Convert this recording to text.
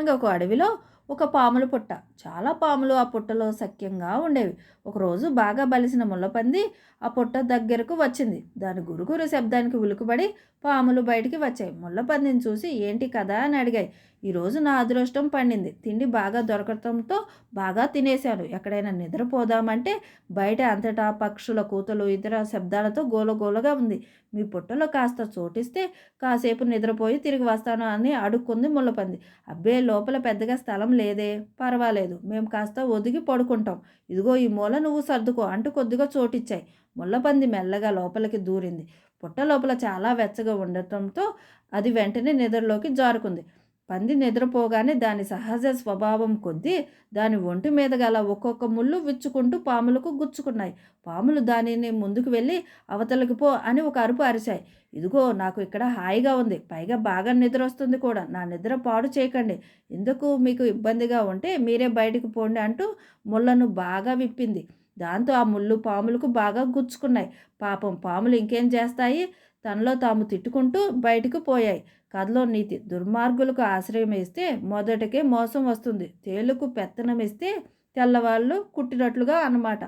అనగా ఒక అడవిలో ఒక పాముల పుట్ట. చాలా పాములు ఆ పుట్టలో సఖ్యంగా ఉండేవి. ఒకరోజు బాగా బలిసిన ముళ్ళపంది ఆ పుట్ట దగ్గరకు వచ్చింది. దాని గురుగురు శబ్దానికి ఉలుకుబడి పాములు బయటికి వచ్చాయి. ముళ్ళపందిని చూసి ఏంటి కదా అని అడిగాయి. ఈరోజు నా అదృష్టం పండింది. తిండి బాగా దొరకటంతో బాగా తినేశాను. ఎక్కడైనా నిద్రపోదామంటే బయట అంతటా పక్షుల కూతలు ఇతర శబ్దాలతో గోలగోలగా ఉంది. మీ పుట్టలో కాస్త చోటిస్తే కాసేపు నిద్రపోయి తిరిగి వస్తాను అని అడుక్కుంది ముళ్ళపంది అబ్బే లోపల పెద్దగా స్థలం లేదే? పర్వాలేదు. మేము కాస్త ఒదిగి పడుకుంటాం. ఇదిగో ఈ మూల నువ్వు సర్దుకో అంటూ కొద్దిగా చోటిచ్చాయి. ముళ్ళపంది మెల్లగా లోపలికి దూరింది. పుట్ట లోపల చాలా వెచ్చగా ఉండటంతో అది వెంటనే నిద్రలోకి జారుకుంది. పంది నిద్రపోగానే దాని సహజ స్వభావం కొద్దీ దాని ఒంటి మీద గల ఒక్కొక్క ముళ్ళు విచ్చుకుంటూ పాములకు గుచ్చుకున్నాయి. పాములు దానిని ముందుకు వెళ్ళి అవతలకి పో అని ఒక అరుపు అరిచాయి. ఇదిగో నాకు ఇక్కడ హాయిగా ఉంది. పైగా బాగా నిద్ర వస్తుంది కూడా. నా నిద్ర పాడు చేయకండి. ఎందుకు మీకు ఇబ్బందిగా ఉంటే మీరే బయటకు పోండి అంటూ ముళ్ళను బాగా విప్పింది. దాంతో ఆ ముళ్ళు పాములకు బాగా గుచ్చుకున్నాయి. పాపం పాములు ఇంకేం చేస్తాయి? తనలో తాము తిట్టుకుంటూ బయటకు పోయాయి. కథలో నీతి దుర్మార్గులకు ఆశ్రయం ఇస్తే మొదటికే మోసం వస్తుంది. తేలుకు పెత్తనం ఇస్తే తెల్లవాళ్ళు కుట్టినట్లుగా అన్నమాట.